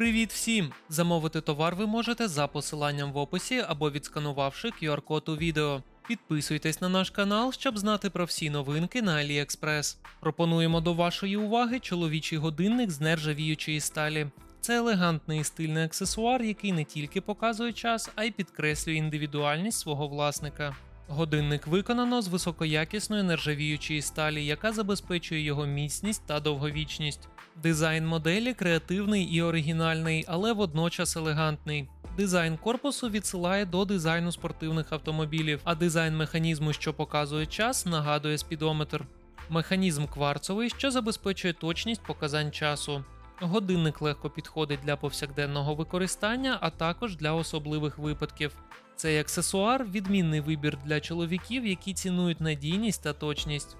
Привіт всім! Замовити товар ви можете за посиланням в описі або відсканувавши QR-код у відео. Підписуйтесь на наш канал, щоб знати про всі новинки на AliExpress. Пропонуємо до вашої уваги чоловічий годинник з нержавіючої сталі. Це елегантний і стильний аксесуар, який не тільки показує час, а й підкреслює індивідуальність свого власника. Годинник виконано з високоякісної нержавіючої сталі, яка забезпечує його міцність та довговічність. Дизайн моделі креативний і оригінальний, але водночас елегантний. Дизайн корпусу відсилає до дизайну спортивних автомобілів, а дизайн механізму, що показує час, нагадує спідометр. Механізм кварцовий, що забезпечує точність показань часу. Годинник легко підходить для повсякденного використання, а також для особливих випадків. Цей аксесуар відмінний вибір для чоловіків, які цінують надійність та точність.